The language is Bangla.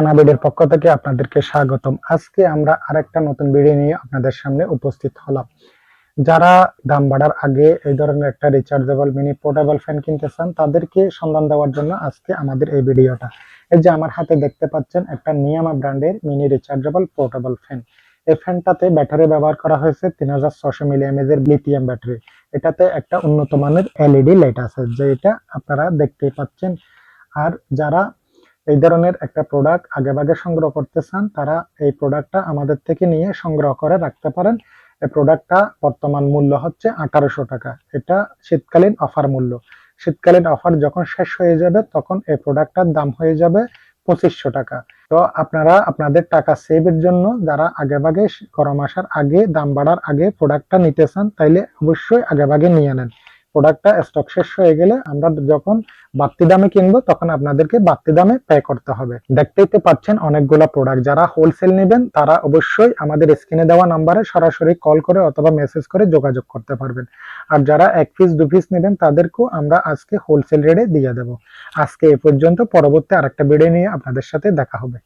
সেনাবিডের পক্ষ থেকে আপনাদেরকে স্বাগতম। আজকে আমরা আরেকটা নতুন ভিডিও নিয়ে আপনাদের সামনে উপস্থিত হলাম। যারা দাম বাড়ার আগে এই ধরনের একটা রিচার্জেবল মিনি পোর্টেবল ফ্যান কিনতে চান, তাদেরকে সন্ধান দেওয়ার জন্য আজকে আমাদের এই ভিডিওটা। এই যে আমার হাতে দেখতে পাচ্ছেন একটা নিয়ামা ব্র্যান্ডের মিনি রিচার্জেবল পোর্টেবল ফ্যান এই ফ্যানটাতে ব্যাটারি ব্যবহার করা হয়েছে তিন হাজার ছশো মিলিয়ামেজের লিথিয়াম ব্যাটারি এটাতে একটা উন্নত মানের এলইডি লাইট আছে, যেটা আপনারা দেখতেই পাচ্ছেন। আর যারা এই ধরনের একটা প্রোডাক্ট আগেভাগে সংগ্রহ করতে চান, তারা এই প্রোডাক্টটা আমাদের থেকে নিয়ে সংগ্রহ করে রাখতে পারেন। এই প্রোডাক্টটা বর্তমান মূল্য হচ্ছে আঠারোশো টাকা। এটা শীতকালীন অফার মূল্য। শীতকালীন অফার যখন শেষ হয়ে যাবে, তখন এই প্রোডাক্টটার দাম হয়ে যাবে পঁচিশশো টাকা। তো আপনারা আপনাদের টাকা সেভের জন্য যারা আগেভাগে গরম আসার আগে, দাম বাড়ার আগে প্রোডাক্টটা নিতে চান, তাইলে অবশ্যই আগেভাগে নিয়ে নেন। প্রোডাক্টটা স্টক শেষ হয়ে গেলে আমরা যখন বাড়তি দামে কিনবো, তখন আপনাদেরকে বাড়তি দামে পে করতে হবে। দেখতেই তো পাচ্ছেন অনেকগুলো প্রোডাক্ট যারা হোলসেল নেবেন, তারা অবশ্যই আমাদের স্ক্রিনে দেওয়া নাম্বারে সরাসরি কল করে অথবা মেসেজ করে যোগাযোগ করতে পারবেন। আর যারা এক পিস দু পিস নেবেন, তাদেরকেও আমরা আজকে হোলসেল রেটে দিয়ে দেব। আজকে এ পর্যন্ত, পরবর্তী আরেকটা ভিডিও নিয়ে আপনাদের সাথে দেখা হবে।